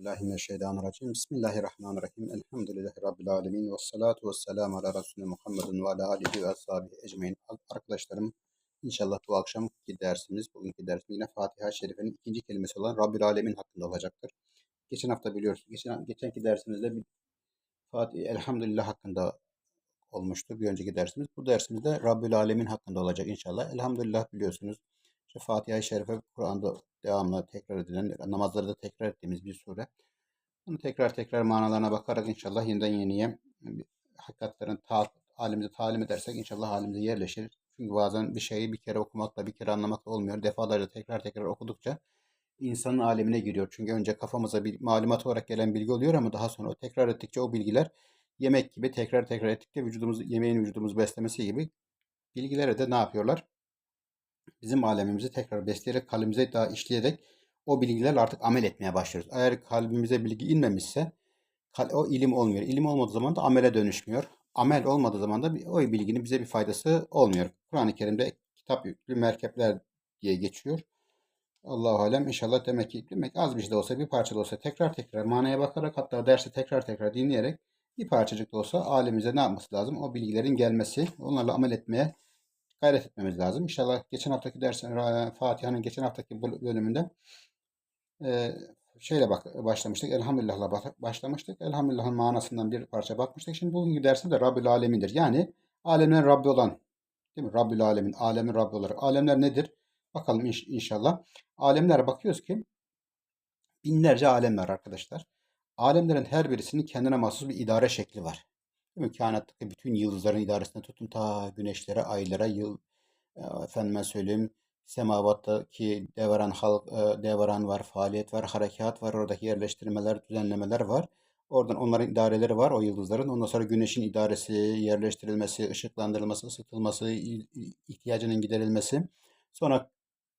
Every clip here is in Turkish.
Euzubillahimineşşeytanirracim. Bismillahirrahmanirrahim. Elhamdülillahi Rabbil alemin. Ve salatu ve selamu ala Resulü Muhammedin ve ala alihi ve ashabihi ecmain. Arkadaşlarım inşallah bu akşamki dersimiz, bugünkü dersimiz yine Fatiha-i Şerife'nin ikinci kelimesi olan Rabbil alemin hakkında olacaktır. Geçen hafta biliyorsunuz, geçen, geçenki dersimizde bir Fatih, Elhamdülillah hakkında olmuştu bir önceki dersimiz. Bu dersimizde Rabbül Alemin hakkında olacak inşallah. Elhamdülillah biliyorsunuz. İşte Fatiha-i Şerife Kur'an'da devamlı tekrar edilen, namazlarda tekrar ettiğimiz bir sure. Bunu tekrar tekrar manalarına bakarak inşallah yeniden yeniye hakikatlerin ta, halimize talim edersek inşallah halimize yerleşir. Çünkü bazen bir şeyi bir kere okumakla bir kere anlamakla olmuyor. Defalarca tekrar tekrar okudukça insanın alemine giriyor. Çünkü önce kafamıza bir malumat olarak gelen bilgi oluyor ama daha sonra o tekrar ettikçe o bilgiler yemek gibi tekrar tekrar ettikçe vücudumuz yemeğin vücudumuzu beslemesi gibi bilgilere de ne yapıyorlar? Bizim alemimizi tekrar besleyerek kalbimize daha işleyerek o bilgilerle artık amel etmeye başlıyoruz. Eğer kalbimize bilgi inmemişse o ilim olmuyor. İlim olmadığı zaman da amele dönüşmüyor. Amel olmadığı zaman da o bilginin bize bir faydası olmuyor. Kur'an-ı Kerim'de kitap yüklü merkepler diye geçiyor. Allahu alem inşallah demek ki demek az bir şey de olsa bir parça da olsa tekrar tekrar manaya bakarak hatta dersi tekrar tekrar dinleyerek bir parçacık da olsa alemize ne yapması lazım? O bilgilerin gelmesi, onlarla amel etmeye gayret etmemiz lazım. İnşallah geçen haftaki dersin Fatiha'nın geçen haftaki bölümünde e, şeyle bak, başlamıştık. Elhamdülillah'la başlamıştık. Elhamdülillah'ın manasından bir parça bakmıştık. Şimdi bugünkü dersim de Rabbül Alemin'dir. Yani alemlerin Rabbi olan değil mi? Rabbül Alemin, alemin Rabbi olarak. Alemler nedir? Bakalım inş inşallah. Alemlere bakıyoruz ki binlerce alem var arkadaşlar. Alemlerin her birisinin kendine mahsus bir idare şekli var. Mi? Kainattaki bütün yıldızların idaresine tutun ta güneşlere, aylara, yıl e, efendime söyleyeyim semavattaki devran halk e, devran var, faaliyet var, harekat var, oradaki yerleştirmeler, düzenlemeler var. Oradan onların idareleri var o yıldızların. Ondan sonra güneşin idaresi, yerleştirilmesi, ışıklandırılması, ısıtılması, ihtiyacının giderilmesi. Sonra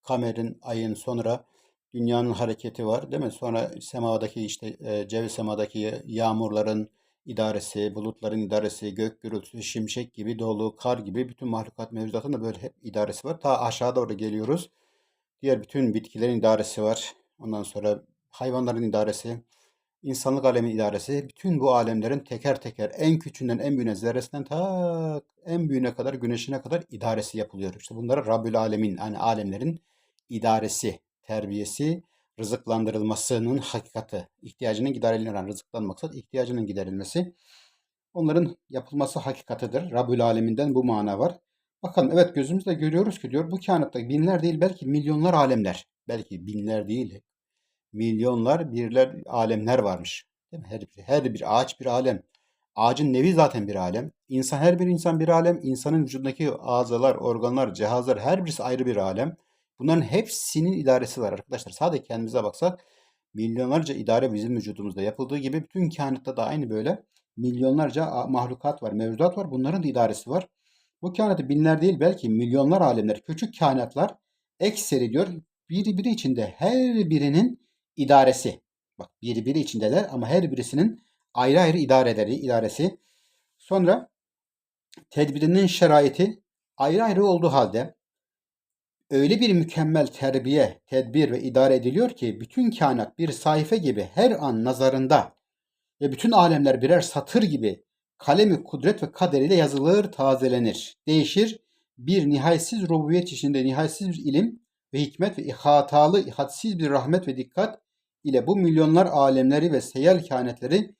kamerin, ayın, sonra dünyanın hareketi var değil mi? Sonra semadaki işte e, cevi semadaki yağmurların idaresi, bulutların idaresi, gök gürültüsü, şimşek gibi, dolu, kar gibi bütün mahlukat mevzuatın da böyle hep idaresi var. Ta aşağı doğru geliyoruz. Diğer bütün bitkilerin idaresi var. Ondan sonra hayvanların idaresi, insanlık alemin idaresi. Bütün bu alemlerin teker teker en küçüğünden en büyüğüne zerresinden ta en büyüğüne kadar güneşine kadar idaresi yapılıyor. İşte bunlara Rabbül Alemin yani alemlerin idaresi, terbiyesi, rızıklandırılmasının hakikati, ihtiyacının giderilmesi, rızıklanmak ihtiyacının giderilmesi, onların yapılması hakikatidir. Rabbül Aleminden bu mana var. Bakalım evet gözümüzle görüyoruz ki diyor bu kainatta binler değil belki milyonlar alemler. Belki binler değil milyonlar birler alemler varmış. Değil mi? Her, her bir ağaç bir alem. Ağacın nevi zaten bir alem. İnsan her bir insan bir alem. İnsanın vücudundaki ağzalar, organlar, cihazlar her birisi ayrı bir alem. Bunların hepsinin idaresi var arkadaşlar. Sadece kendimize baksak milyonlarca idare bizim vücudumuzda yapıldığı gibi bütün kainatta da aynı böyle milyonlarca mahlukat var, mevzuat var. Bunların da idaresi var. Bu kainatı binler değil belki milyonlar alemler, küçük kainatlar ekseri diyor. Biri biri içinde her birinin idaresi. Bak biri biri içindeler ama her birisinin ayrı ayrı idareleri, idaresi. Sonra tedbirinin şeraiti ayrı ayrı olduğu halde öyle bir mükemmel terbiye, tedbir ve idare ediliyor ki bütün kainat bir sayfa gibi her an nazarında ve bütün alemler birer satır gibi kalemi kudret ve kaderiyle yazılır, tazelenir, değişir. Bir nihayetsiz rububiyet içinde nihayetsiz bir ilim ve hikmet ve ihatalı, hadsiz bir rahmet ve dikkat ile bu milyonlar alemleri ve seyel kainatları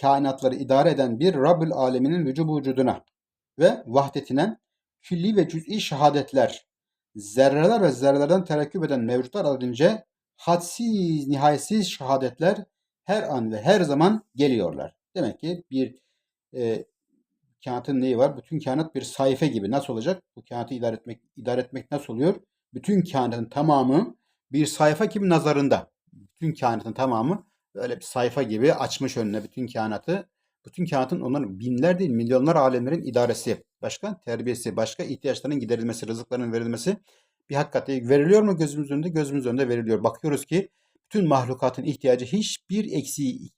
kainatları idare eden bir Rabbül aleminin vücubu vücuduna ve vahdetine külli ve cüz'i şehadetler, zerreler ve zerrelerden terekküp eden mevcutlar adınca hadsiz, nihayetsiz şehadetler her an ve her zaman geliyorlar. Demek ki bir e, kainatın neyi var? Bütün kainat bir sayfa gibi. Nasıl olacak? Bu kainatı idare etmek, idare etmek nasıl oluyor? Bütün kainatın tamamı bir sayfa gibi nazarında. Bütün kainatın tamamı böyle bir sayfa gibi açmış önüne bütün kainatı. Bütün kainatın onların binler değil milyonlar alemlerin idaresi, başka terbiyesi, başka ihtiyaçlarının giderilmesi, rızıklarının verilmesi bir hakikati veriliyor mu gözümüz önünde? Gözümüz önünde veriliyor. Bakıyoruz ki bütün mahlukatın ihtiyacı hiçbir eksiği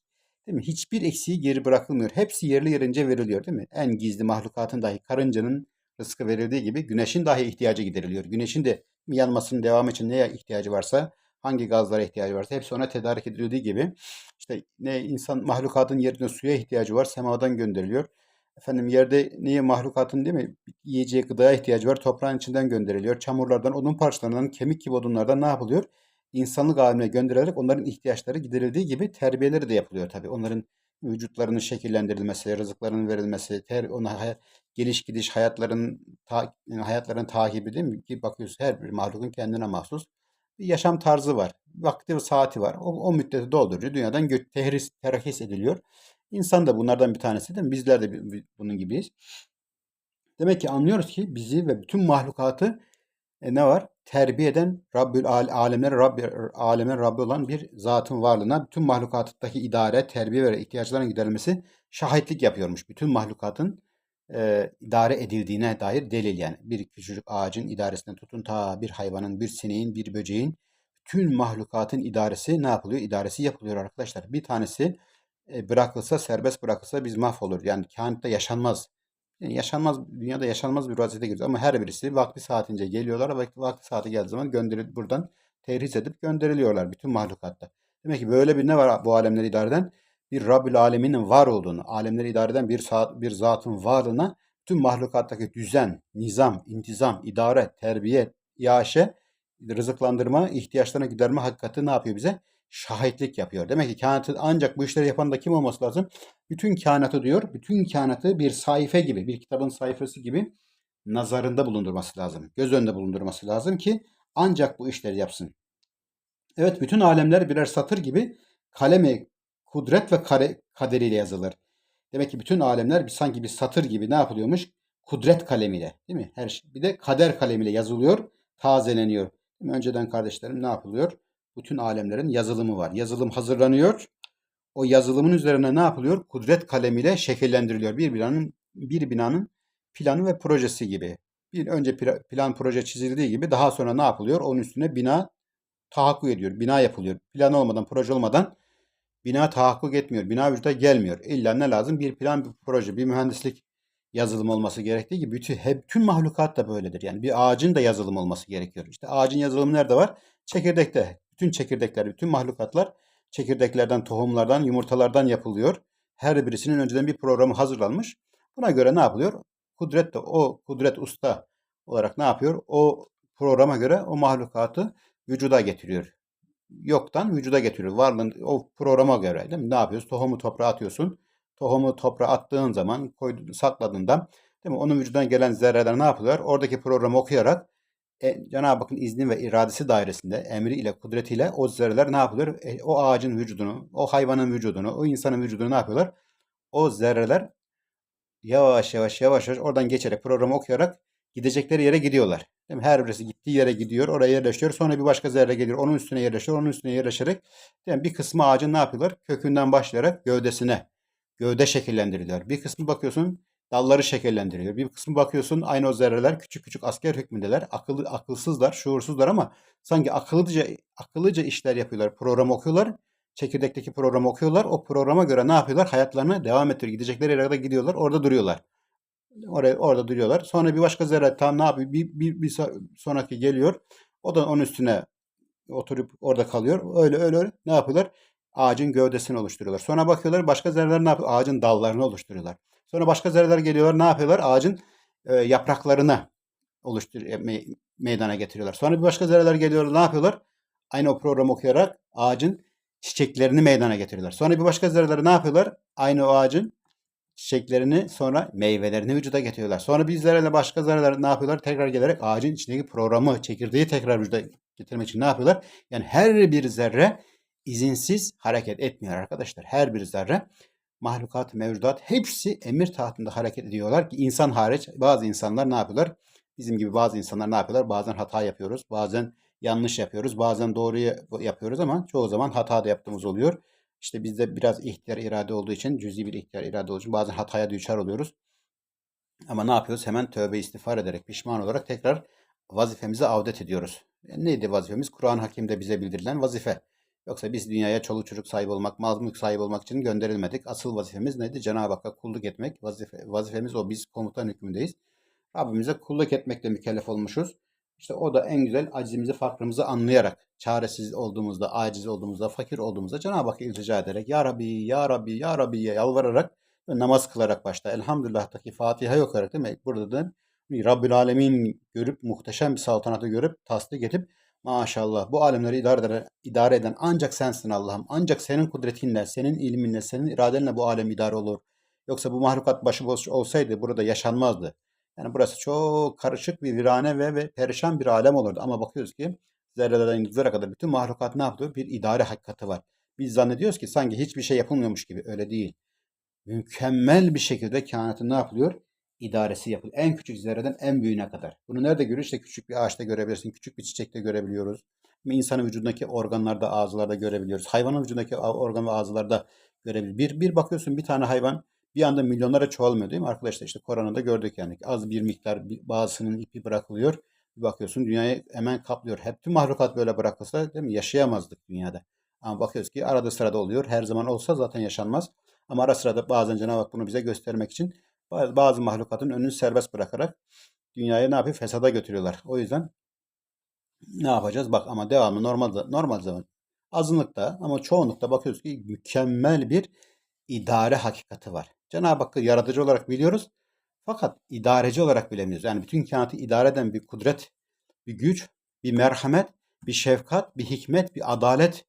değil mi? Hiçbir eksiği geri bırakılmıyor. Hepsi yerli yerince veriliyor değil mi? En gizli mahlukatın dahi karıncanın rızkı verildiği gibi güneşin dahi ihtiyacı gideriliyor. Güneşin de yanmasının devamı için neye ihtiyacı varsa hangi gazlara ihtiyacı varsa hepsi ona tedarik edildiği gibi işte ne insan mahlukatın yerine suya ihtiyacı var. Semadan gönderiliyor. Efendim yerde niye mahlukatın değil mi? Yiyeceği gıdaya ihtiyacı var. Toprağın içinden gönderiliyor. Çamurlardan, odun parçalarından, kemik gibi odunlardan ne yapılıyor? İnsanlık alemine gönderilerek onların ihtiyaçları giderildiği gibi terbiyeleri de yapılıyor tabii. Onların vücutlarının şekillendirilmesi, rızıklarının verilmesi, ter, ona geliş gidiş hayatların ta, yani hayatların takibi değil mi? Ki bakıyoruz her bir mahlukun kendine mahsus bir yaşam tarzı var. Vakti ve saati var. O, o müddeti dolduruyor. Dünyadan tehris, terhis ediliyor. İnsan da bunlardan bir tanesi değil mi? Bizler de bunun gibiyiz. Demek ki anlıyoruz ki bizi ve bütün mahlukatı e, ne var? Terbiye eden Rabbül al- alemler Rabbi alemin Rabbi olan bir zatın varlığına bütün mahlukattaki idare, terbiye ve ihtiyaçların giderilmesi şahitlik yapıyormuş. Bütün mahlukatın e, idare edildiğine dair delil yani. Bir küçücük ağacın idaresinden tutun ta bir hayvanın, bir sineğin, bir böceğin tüm mahlukatın idaresi ne yapılıyor? İdaresi yapılıyor arkadaşlar. Bir tanesi e, bırakılsa, serbest bırakılsa biz mahvolur. Yani kainatta yaşanmaz. Yani yaşanmaz, dünyada yaşanmaz bir vaziyete giriyoruz. Ama her birisi vakti saatince geliyorlar. Vakti, vakti saati geldiği zaman gönderilip buradan terhis edip gönderiliyorlar bütün mahlukatta. Demek ki böyle bir ne var bu alemleri idare eden? Bir Rabbül Alemin'in var olduğunu, alemleri idare eden bir, saat, bir zatın varlığına tüm mahlukattaki düzen, nizam, intizam, idare, terbiye, iaşe, rızıklandırma, ihtiyaçlarına giderme hakikati ne yapıyor bize? Şahitlik yapıyor. Demek ki kainatı ancak bu işleri yapan da kim olması lazım? bütün kainatı diyor, bütün kainatı bir sayfa gibi, bir kitabın sayfası gibi nazarında bulundurması lazım. Göz önünde bulundurması lazım ki ancak bu işleri yapsın. Evet bütün alemler birer satır gibi kalemi kudret ve kare, kaderiyle yazılır. Demek ki bütün alemler bir, sanki bir satır gibi ne yapılıyormuş? Kudret kalemiyle değil mi? Her şey. Bir de kader kalemiyle yazılıyor, tazeleniyor. Önceden kardeşlerim ne yapılıyor? Bütün alemlerin yazılımı var. Yazılım hazırlanıyor o yazılımın üzerine ne yapılıyor? Kudret kalemiyle şekillendiriliyor. Bir binanın bir binanın planı ve projesi gibi. Bir önce plan proje çizildiği gibi daha sonra ne yapılıyor? Onun üstüne bina tahakkuk ediyor. Bina yapılıyor. Plan olmadan, proje olmadan bina tahakkuk etmiyor. Bina vücuda gelmiyor. İlla ne lazım? Bir plan, bir proje, bir mühendislik yazılım olması gerektiği gibi bütün, hep, tüm mahlukat da böyledir. Yani bir ağacın da yazılım olması gerekiyor. İşte ağacın yazılımı nerede var? Çekirdekte. Bütün çekirdekler, bütün mahlukatlar çekirdeklerden, tohumlardan, yumurtalardan yapılıyor. Her birisinin önceden bir programı hazırlanmış. Buna göre ne yapılıyor? Kudret de o kudret usta olarak ne yapıyor? O programa göre o mahlukatı vücuda getiriyor. Yoktan vücuda getiriyor. Varlığın o programa göre değil mi? Ne yapıyorsun? Tohumu toprağa atıyorsun. Tohumu toprağa attığın zaman, koyduğun, sakladığında değil mi? Onun vücudundan gelen zerreler ne yapıyorlar? Oradaki programı okuyarak e, Cenab-ı Hakk'ın izni ve iradesi dairesinde emri ile kudretiyle o zerreler ne yapılıyor? E, o ağacın vücudunu, o hayvanın vücudunu, o insanın vücudunu ne yapıyorlar? O zerreler yavaş yavaş yavaş yavaş oradan geçerek programı okuyarak gidecekleri yere gidiyorlar. Değil mi? Her birisi gittiği yere gidiyor, oraya yerleşiyor. Sonra bir başka zerre geliyor, onun üstüne yerleşiyor, onun üstüne yerleşerek değil mi? bir kısmı ağacın ne yapıyorlar? Kökünden başlayarak gövdesine, gövde şekillendiriliyor. Bir kısmı bakıyorsun dalları şekillendiriyor. Bir kısmı bakıyorsun aynı o zerreler küçük küçük asker hükmündeler. Akıllı, akılsızlar, şuursuzlar ama sanki akıllıca, akıllıca işler yapıyorlar. Program okuyorlar. Çekirdekteki programı okuyorlar. O programa göre ne yapıyorlar? Hayatlarını devam ettiriyor. Gidecekleri yere kadar gidiyorlar. Orada duruyorlar. Oraya, orada duruyorlar. Sonra bir başka zerre tam ne yapıyor? Bir, bir, bir sonraki geliyor. O da onun üstüne oturup orada kalıyor. Öyle öyle öyle ne yapıyorlar? Ağacın gövdesini oluşturuyorlar. Sonra bakıyorlar başka zerreler ne yapıyor? Ağacın dallarını oluşturuyorlar. Sonra başka zerreler geliyorlar. Ne yapıyorlar? Ağacın e, yapraklarını oluştur e, me, meydana getiriyorlar. Sonra bir başka zerreler geliyorlar. Ne yapıyorlar? Aynı o programı okuyarak ağacın çiçeklerini meydana getiriyorlar. Sonra bir başka zerreler ne yapıyorlar? Aynı o ağacın çiçeklerini sonra meyvelerini vücuda getiriyorlar. Sonra bir zerreler başka zerreler ne yapıyorlar? Tekrar gelerek ağacın içindeki programı, çekirdeği tekrar vücuda getirmek için ne yapıyorlar? Yani her bir zerre izinsiz hareket etmiyor arkadaşlar. Her bir zerre mahlukat, mevcudat hepsi emir tahtında hareket ediyorlar ki insan hariç bazı insanlar ne yapıyorlar? Bizim gibi bazı insanlar ne yapıyorlar? Bazen hata yapıyoruz, bazen yanlış yapıyoruz, bazen doğruyu yapıyoruz ama çoğu zaman hata da yaptığımız oluyor. İşte bizde biraz ihtiyar irade olduğu için, cüzi bir ihtiyar irade olduğu için bazen hataya düşer oluyoruz. Ama ne yapıyoruz? Hemen tövbe istiğfar ederek, pişman olarak tekrar vazifemize avdet ediyoruz. Yani neydi vazifemiz? Kur'an Hakim'de bize bildirilen vazife. Yoksa biz dünyaya çoluk çocuk sahibi olmak, mal mülk sahibi olmak için gönderilmedik. Asıl vazifemiz neydi? Cenab-ı Hakk'a kulluk etmek. Vazife, vazifemiz o. Biz komutan hükmündeyiz. Rabbimize kulluk etmekle mükellef olmuşuz. İşte o da en güzel acizimizi, fakrımızı anlayarak, çaresiz olduğumuzda, aciz olduğumuzda, fakir olduğumuzda Cenab-ı Hakk'a iltica ederek, Ya Rabbi, Ya Rabbi, Ya Rabbi'ye yalvararak ve namaz kılarak başta. Elhamdülillah'taki Fatiha okuyarak değil mi? Burada da Rabbül Alemin görüp, muhteşem bir saltanatı görüp, tasdik edip, maşallah bu alemleri idare idare eden ancak sensin Allah'ım. Ancak senin kudretinle, senin ilminle, senin iradenle bu alem idare olur. Yoksa bu mahlukat başıboş olsaydı burada yaşanmazdı. Yani burası çok karışık bir virane ve, ve perişan bir alem olurdu. Ama bakıyoruz ki zerrelerden yıldızlara kadar bütün mahlukat ne yapıyor? Bir idare hakikati var. Biz zannediyoruz ki sanki hiçbir şey yapılmıyormuş gibi. Öyle değil. Mükemmel bir şekilde kainatın ne yapılıyor? İdaresi yapılıyor. En küçük zerreden en büyüğüne kadar. Bunu nerede görüyoruz? Küçük bir ağaçta görebilirsin. Küçük bir çiçekte görebiliyoruz. İnsanın vücudundaki organlarda, ağızlarda görebiliyoruz. Hayvanın vücudundaki organ ve ağızlarda görebiliyoruz. Bir, bir bakıyorsun bir tane hayvan bir anda milyonlara çoğalmıyor değil mi arkadaşlar? İşte koronada gördük yani. Az bir miktar bazısının ipi bırakılıyor. Bir bakıyorsun dünyayı hemen kaplıyor. Hep tüm mahlukat böyle bırakılsa değil mi? Yaşayamazdık dünyada. Ama bakıyoruz ki arada sırada oluyor. Her zaman olsa zaten yaşanmaz. Ama ara sırada bazen Cenab-ı Hak bunu bize göstermek için bazı, mahlukatın önünü serbest bırakarak dünyayı ne yapıyor? Fesada götürüyorlar. O yüzden ne yapacağız? Bak ama devamlı normal normal zaman azınlıkta ama çoğunlukta bakıyoruz ki mükemmel bir idare hakikati var. Cenab-ı Hakk'ı yaratıcı olarak biliyoruz. Fakat idareci olarak bilemiyoruz. Yani bütün kainatı idare eden bir kudret, bir güç, bir merhamet, bir şefkat, bir hikmet, bir adalet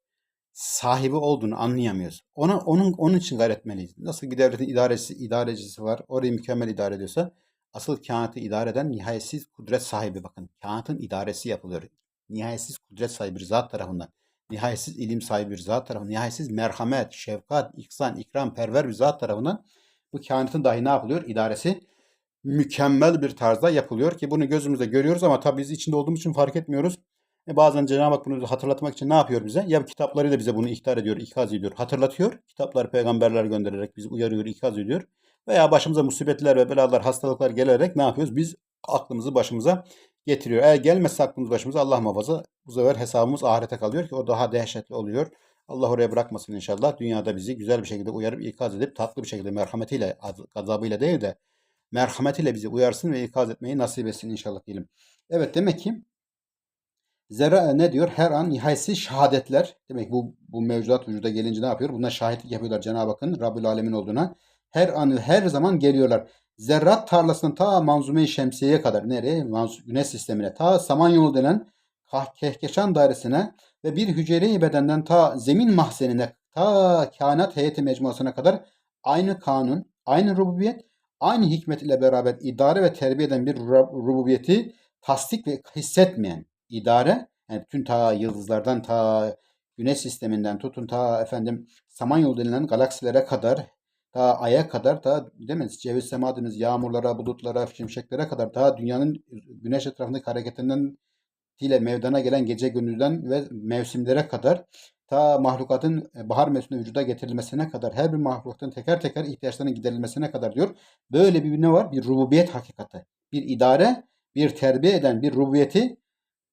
sahibi olduğunu anlayamıyoruz. Ona onun onun için gayret. Nasıl bir devletin idaresi, idarecisi var, orayı mükemmel idare ediyorsa asıl kainatı idare eden nihayetsiz kudret sahibi bakın. Kainatın idaresi yapılıyor. Nihayetsiz kudret sahibi bir zat tarafından. Nihayetsiz ilim sahibi bir zat tarafından. Nihayetsiz merhamet, şefkat, ihsan, ikram, perver bir zat tarafından bu kainatın dahi ne yapılıyor? İdaresi mükemmel bir tarzda yapılıyor ki bunu gözümüzde görüyoruz ama tabii biz içinde olduğumuz için fark etmiyoruz. E bazen Cenab-ı Hak bunu hatırlatmak için ne yapıyor bize? Ya kitaplarıyla bize bunu ihtar ediyor, ikaz ediyor, hatırlatıyor. Kitaplar, peygamberler göndererek bizi uyarıyor, ikaz ediyor. Veya başımıza musibetler ve belalar, hastalıklar gelerek ne yapıyoruz? Biz aklımızı başımıza getiriyor. Eğer gelmezse aklımız başımıza Allah muhafaza bu sefer hesabımız ahirete kalıyor ki o daha dehşetli oluyor. Allah oraya bırakmasın inşallah. Dünyada bizi güzel bir şekilde uyarıp ikaz edip tatlı bir şekilde merhametiyle, gazabıyla değil de merhametiyle bizi uyarsın ve ikaz etmeyi nasip etsin inşallah diyelim. Evet demek ki Zera ne diyor? Her an nihayetsiz şehadetler. Demek bu bu mevcudat vücuda gelince ne yapıyor? Buna şahitlik yapıyorlar Cenab-ı Hakk'ın Rabbül Alemin olduğuna. Her an her zaman geliyorlar. Zerrat tarlasının ta Manzume-i Şemsiye'ye kadar nereye? Güneş sistemine. Ta Samanyolu denen Kehkeşan dairesine ve bir hücre-i bedenden ta zemin mahzenine ta kainat heyeti mecmuasına kadar aynı kanun, aynı rububiyet, aynı hikmet ile beraber idare ve terbiye eden bir rububiyeti tasdik ve hissetmeyen idare yani bütün ta yıldızlardan ta güneş sisteminden tutun ta efendim Samanyolu denilen galaksilere kadar ta aya kadar ta değil mi? Ceviz sema yağmurlara, bulutlara, şimşeklere kadar ta dünyanın güneş etrafındaki hareketinden ile mevdana gelen gece gündüzden ve mevsimlere kadar ta mahlukatın e, bahar mevsiminde vücuda getirilmesine kadar her bir mahlukatın teker teker ihtiyaçlarının giderilmesine kadar diyor. Böyle bir ne var? Bir rububiyet hakikati. Bir idare, bir terbiye eden bir rububiyeti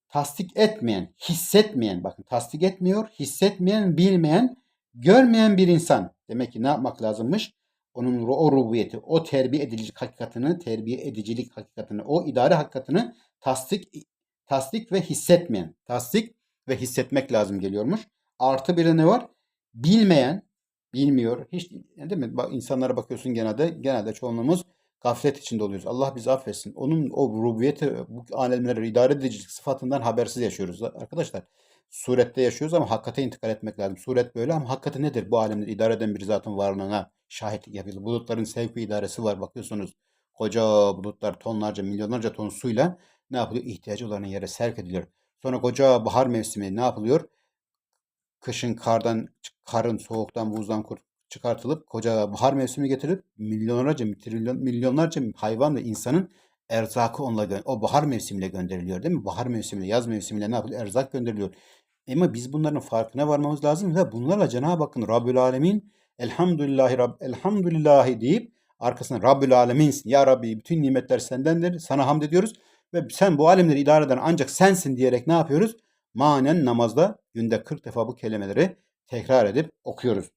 tasdik etmeyen, hissetmeyen, bakın tasdik etmiyor, hissetmeyen, bilmeyen, görmeyen bir insan. Demek ki ne yapmak lazımmış? Onun o rububiyeti, o terbiye edicilik hakikatini, terbiye edicilik hakikatini, o idare hakikatini tasdik tasdik ve hissetmeyen. Tasdik ve hissetmek lazım geliyormuş. Artı bir de ne var? Bilmeyen, bilmiyor. Hiç değil mi? İnsanlara bakıyorsun genelde, genelde çoğunluğumuz gaflet içinde oluyoruz. Allah bizi affetsin. Onun o rububiyeti, bu alemleri idare edicilik sıfatından habersiz yaşıyoruz arkadaşlar. Surette yaşıyoruz ama hakikate intikal etmek lazım. Suret böyle ama hakikati nedir? Bu alemleri idare eden bir zatın varlığına şahitlik yapıyor. Bulutların sevk ve idaresi var. Bakıyorsunuz koca bulutlar tonlarca, milyonlarca ton suyla ne yapılıyor? İhtiyacı olan yere sevk ediliyor. Sonra koca bahar mevsimi ne yapılıyor? Kışın kardan, karın, soğuktan, buzdan çıkartılıp koca bahar mevsimi getirip milyonlarca, trilyon, milyonlarca hayvan ve insanın erzakı onunla o bahar mevsimiyle gönderiliyor değil mi? Bahar mevsimiyle, yaz mevsimiyle ne yapılıyor? Erzak gönderiliyor. Ama biz bunların farkına varmamız lazım ve bunlarla Cenab-ı Hakk'ın Rabbül Alemin elhamdülillahi Rab, elhamdülillahi deyip arkasına Rabbül Aleminsin. Ya Rabbi bütün nimetler sendendir. Sana hamd ediyoruz. Ve sen bu alemleri idare eden ancak sensin diyerek ne yapıyoruz? Manen namazda günde 40 defa bu kelimeleri tekrar edip okuyoruz.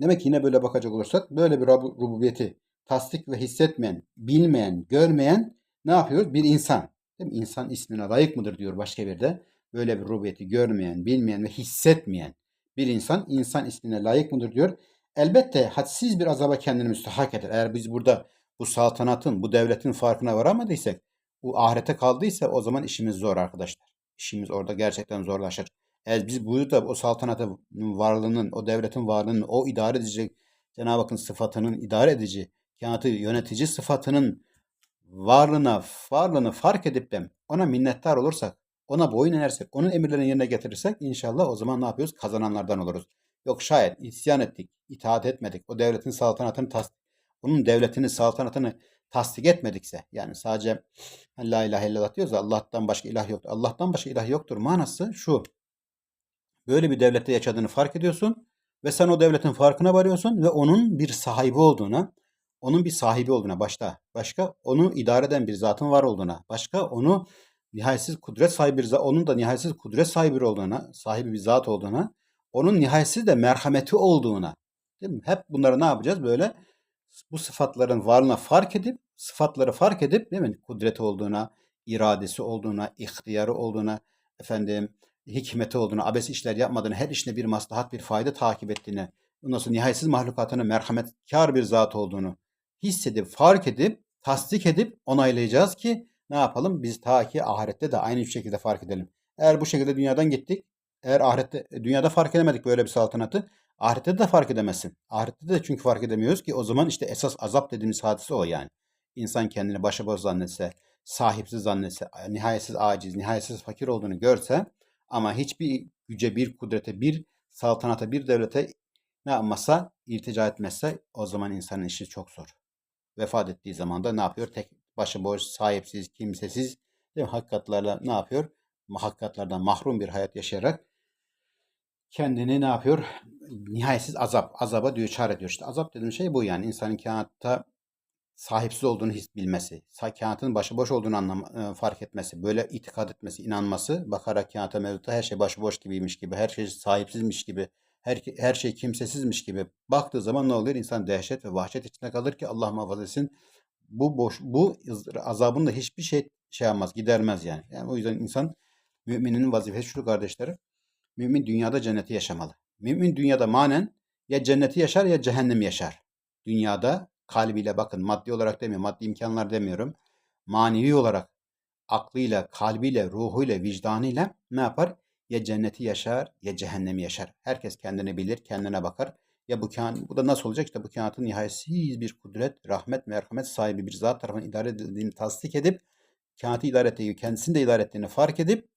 Demek ki yine böyle bakacak olursak böyle bir rububiyeti tasdik ve hissetmeyen, bilmeyen, görmeyen ne yapıyoruz? Bir insan. Değil mi? İnsan ismine layık mıdır diyor başka bir de. Böyle bir rububiyeti görmeyen, bilmeyen ve hissetmeyen bir insan insan ismine layık mıdır diyor. Elbette hadsiz bir azaba kendini müstahak eder. Eğer biz burada bu saltanatın, bu devletin farkına varamadıysak, bu ahirete kaldıysa o zaman işimiz zor arkadaşlar. İşimiz orada gerçekten zorlaşır. Eğer biz burada o saltanatın varlığının, o devletin varlığının, o idare edici Cenab-ı Hakk'ın sıfatının idare edici, kainatı yönetici sıfatının varlığına, varlığını fark edip de ona minnettar olursak, ona boyun inersek, onun emirlerini yerine getirirsek inşallah o zaman ne yapıyoruz? Kazananlardan oluruz. Yok şayet isyan ettik, itaat etmedik, o devletin saltanatını tas onun devletini, saltanatını tasdik etmedikse, yani sadece la ilahe illallah diyoruz Allah'tan başka ilah yoktur. Allah'tan başka ilah yoktur manası şu. Böyle bir devlette yaşadığını fark ediyorsun ve sen o devletin farkına varıyorsun ve onun bir sahibi olduğuna, onun bir sahibi olduğuna başta, başka onu idare eden bir zatın var olduğuna, başka onu nihayetsiz kudret sahibi bir onun da nihayetsiz kudret sahibi olduğuna, sahibi bir zat olduğuna, onun nihayetsiz de merhameti olduğuna. Değil mi? Hep bunları ne yapacağız? Böyle bu sıfatların varlığına fark edip, sıfatları fark edip değil mi? Kudreti olduğuna, iradesi olduğuna, ihtiyarı olduğuna, efendim hikmeti olduğunu, abes işler yapmadığını, her işine bir maslahat, bir fayda takip ettiğini, ondan sonra nihayetsiz mahlukatına merhametkar bir zat olduğunu hissedip, fark edip, tasdik edip onaylayacağız ki ne yapalım? Biz ta ki ahirette de aynı şekilde fark edelim. Eğer bu şekilde dünyadan gittik, eğer ahirette, dünyada fark edemedik böyle bir saltanatı, ahirette de fark edemezsin. Ahirette de çünkü fark edemiyoruz ki o zaman işte esas azap dediğimiz hadise o yani. İnsan kendini başıboş zannetse, sahipsiz zannetse, nihayetsiz aciz, nihayetsiz fakir olduğunu görse ama hiçbir güce, bir kudrete, bir saltanata, bir devlete ne yapmazsa, iltica etmezse o zaman insanın işi çok zor. Vefat ettiği zaman da ne yapıyor? Tek başıboş, sahipsiz, kimsesiz değil mi? hakikatlarla ne yapıyor? Hakikatlardan mahrum bir hayat yaşayarak kendini ne yapıyor? Nihayetsiz azap, azaba düçar ediyor. İşte azap dediğim şey bu yani. insanın kainatta sahipsiz olduğunu his bilmesi, kainatın başıboş olduğunu anlam e, fark etmesi, böyle itikad etmesi, inanması, bakarak kainata mevzuta her şey başıboş gibiymiş gibi, her şey sahipsizmiş gibi, her, her şey kimsesizmiş gibi baktığı zaman ne oluyor? İnsan dehşet ve vahşet içinde kalır ki Allah muhafaza etsin. Bu boş, bu azabın da hiçbir şey şey yapmaz, gidermez yani. Yani o yüzden insan müminin vazifesi şu kardeşlerim. Mümin dünyada cenneti yaşamalı. Mümin dünyada manen ya cenneti yaşar ya cehennemi yaşar. Dünyada kalbiyle bakın maddi olarak demiyorum, maddi imkanlar demiyorum. Manevi olarak aklıyla, kalbiyle, ruhuyla, vicdanıyla ne yapar? Ya cenneti yaşar ya cehennemi yaşar. Herkes kendini bilir, kendine bakar. Ya bu kan, bu da nasıl olacak? İşte bu kainatın nihayetsiz bir kudret, rahmet, merhamet sahibi bir zat tarafından idare edildiğini tasdik edip, kainatı idare ettiği, kendisini de idare ettiğini fark edip,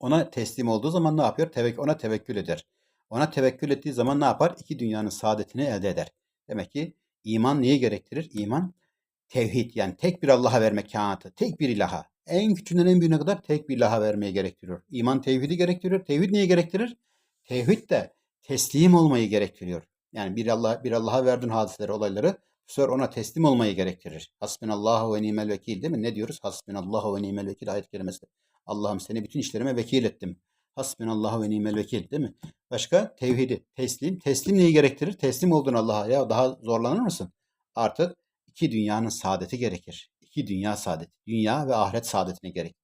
ona teslim olduğu zaman ne yapıyor? Tevek, ona tevekkül eder. Ona tevekkül ettiği zaman ne yapar? İki dünyanın saadetini elde eder. Demek ki İman neyi gerektirir? İman tevhid yani tek bir Allah'a vermek kainatı, tek bir ilaha. En küçüğünden en büyüğüne kadar tek bir ilaha vermeye gerektiriyor. İman tevhidi gerektiriyor. Tevhid neyi gerektirir? Tevhid de teslim olmayı gerektiriyor. Yani bir Allah bir Allah'a verdin hadiseleri, olayları sonra ona teslim olmayı gerektirir. Hasbinallahu ve nimel vekil değil mi? Ne diyoruz? Hasbinallahu ve nimel vekil ayet kelimesi. Allah'ım seni bütün işlerime vekil ettim. Hasbinallahu ve nimel vekil değil mi? Başka tevhidi, teslim. Teslim neyi gerektirir? Teslim oldun Allah'a ya daha zorlanır mısın? Artık iki dünyanın saadeti gerekir. İki dünya saadeti. Dünya ve ahiret saadetine gerek.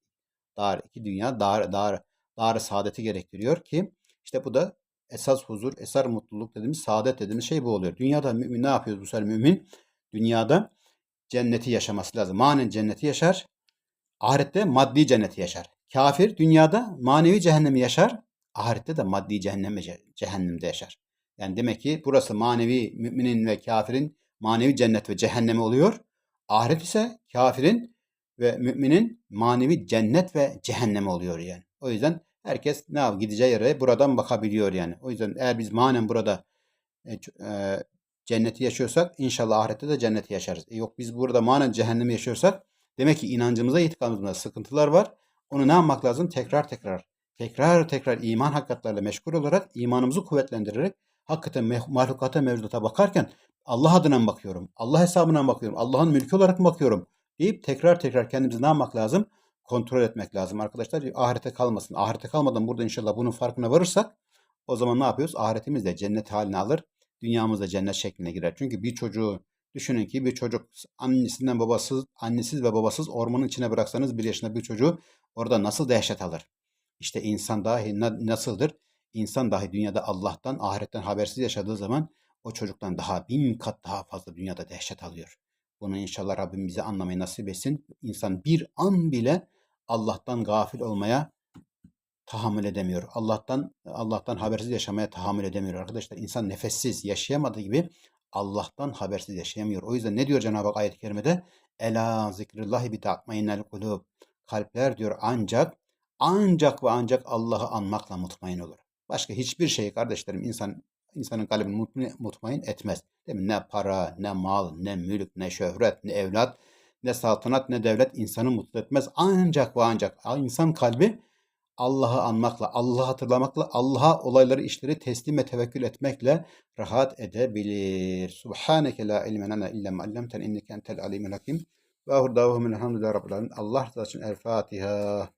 Dar, iki dünya dar, dar, dar saadeti gerektiriyor ki işte bu da esas huzur, esas mutluluk dediğimiz saadet dediğimiz şey bu oluyor. Dünyada mümin ne yapıyor bu sefer mümin? Dünyada cenneti yaşaması lazım. Manen cenneti yaşar. Ahirette maddi cenneti yaşar. Kafir dünyada manevi cehennemi yaşar, ahirette de maddi cehennemi cehennemde yaşar. Yani demek ki burası manevi müminin ve kafirin manevi cennet ve cehennemi oluyor. Ahiret ise kafirin ve müminin manevi cennet ve cehennemi oluyor yani. O yüzden herkes ne yap gideceği yere buradan bakabiliyor yani. O yüzden eğer biz manen burada e, e, cenneti yaşıyorsak inşallah ahirette de cenneti yaşarız. E, yok biz burada manen cehennemi yaşıyorsak demek ki inancımıza, itikadımızda sıkıntılar var. Onu ne yapmak lazım? Tekrar tekrar, tekrar tekrar iman hakikatlerle meşgul olarak imanımızı kuvvetlendirerek hakikaten mahlukata mevzuata bakarken Allah adına mı bakıyorum? Allah hesabına mı bakıyorum? Allah'ın mülkü olarak mı bakıyorum? deyip tekrar tekrar kendimizi ne yapmak lazım? Kontrol etmek lazım arkadaşlar. Ahirete kalmasın. Ahirete kalmadan burada inşallah bunun farkına varırsak o zaman ne yapıyoruz? Ahiretimiz de cennet haline alır. Dünyamız da cennet şekline girer. Çünkü bir çocuğu Düşünün ki bir çocuk annesinden babasız, annesiz ve babasız ormanın içine bıraksanız bir yaşında bir çocuğu orada nasıl dehşet alır? İşte insan dahi na- nasıldır? İnsan dahi dünyada Allah'tan, ahiretten habersiz yaşadığı zaman o çocuktan daha bin kat daha fazla dünyada dehşet alıyor. Bunu inşallah Rabbim bize anlamayı nasip etsin. İnsan bir an bile Allah'tan gafil olmaya tahammül edemiyor. Allah'tan Allah'tan habersiz yaşamaya tahammül edemiyor arkadaşlar. İnsan nefessiz yaşayamadığı gibi Allah'tan habersiz yaşayamıyor. O yüzden ne diyor Cenab-ı Hak ayet-i kerimede? Ela zikrillahi bi tatmainnel kulub. Kalpler diyor ancak ancak ve ancak Allah'ı anmakla mutmain olur. Başka hiçbir şey kardeşlerim insan insanın kalbini mutmain etmez. Değil mi? Ne para, ne mal, ne mülk, ne şöhret, ne evlat, ne saltanat, ne devlet insanı mutlu etmez. Ancak ve ancak insan kalbi Allah'ı anmakla, Allah'ı hatırlamakla, Allah'a olayları, işleri teslim ve tevekkül etmekle rahat edebilir. Subhaneke la ilme lena illa ma allamtena inneke entel alimul hakim. Ve ahur davuhum elhamdülillahi rabbil alemin. Allah rızası için El Fatiha.